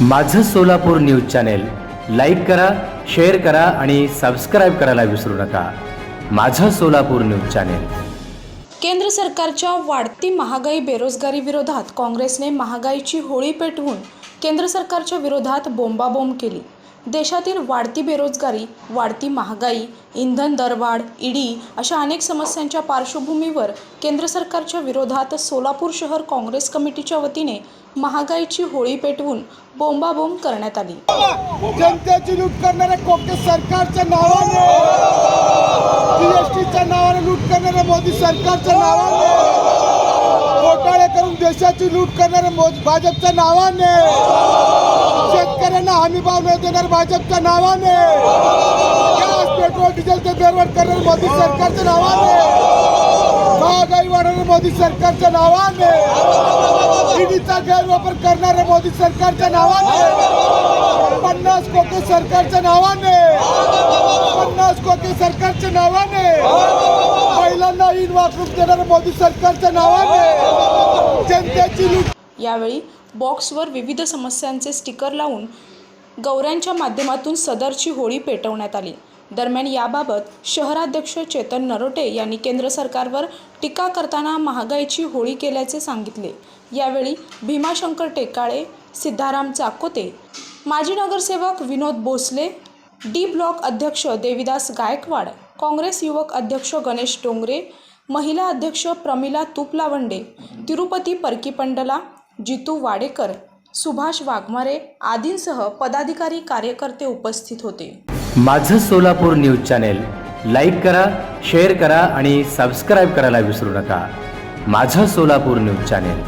माझं Solapur news channel like करा share करा आणि सबस्क्राईब करायला विसरू नका. माझं सोलापूर न्यूज चॅनेल. केंद्र सरकारच्या वाढती महागाई बेरोजगारी विरोधात काँग्रेसने महागाईची होळी पेटवून केंद्र सरकारच्या विरोधात बोंबाबोंब केली. देशातील वाढती बेरोजगारी वाढती महागाई इंधन दरवाढ ईडी अशा अनेक समस्यांच्या पार्श्वभूमीवर केंद्र सरकारच्या विरोधात सोलापूर शहर काँग्रेस कमिटीच्या वतीने महागाईची होळी पेटवून बोंबाबोंब करण्यात आली. जनतेची लूट करणाऱ्या कोके सरकारच्या नावाने जीएसटीच्या नावाने लूट करणाऱ्या मोदी सरकारच्या नावाने घोटाळे करून देशाची लूट करणाऱ्या भाजपच्या नावाने शेतकऱ्यांना हमी भाव न देणार भाजपच्या नावाने. गॅस पेट्रोल डिझेलचे दरवाढ करणार मोदी सरकारच्या नावाने. महागाई वाढवणार मोदी सरकारच्या नावाने. ईडीचा गैरवापर करणारे मोदी सरकारच्या नावाने. पन्नास कोटी सरकारच्या नावाने. पन्नास कोटी सरकारच्या नावाने. महिलांना ईद वापरून देणाऱ्या मोदी सरकारच्या नावाने. जनतेची लूट. यावेळी बॉक्सवर विविध समस्यांचे स्टिकर लावून गौऱ्यांच्या माध्यमातून सदरची होळी पेटवण्यात आली. दरम्यान याबाबत शहराध्यक्ष चेतन नरोटे यांनी केंद्र सरकारवर टीका करताना महागाईची होळी केल्याचे सांगितले. यावेळी भीमाशंकर टेकाळे सिद्धाराम चाकोते माजी नगरसेवक विनोद भोसले डी ब्लॉक अध्यक्ष देविदास गायकवाड काँग्रेस युवक अध्यक्ष गणेश डोंगरे महिला अध्यक्ष प्रमिला तुपलावंडे तिरुपती परकीपंडला जितू वाडेकर सुभाष वाघमारे आदींसह पदाधिकारी कार्यकर्ते उपस्थित होते. माझं सोलापूर न्यूज चॅनेल लाईक करा शेअर करा आणि सबस्क्राईब करायला विसरू नका. माझं सोलापूर न्यूज चॅनेल.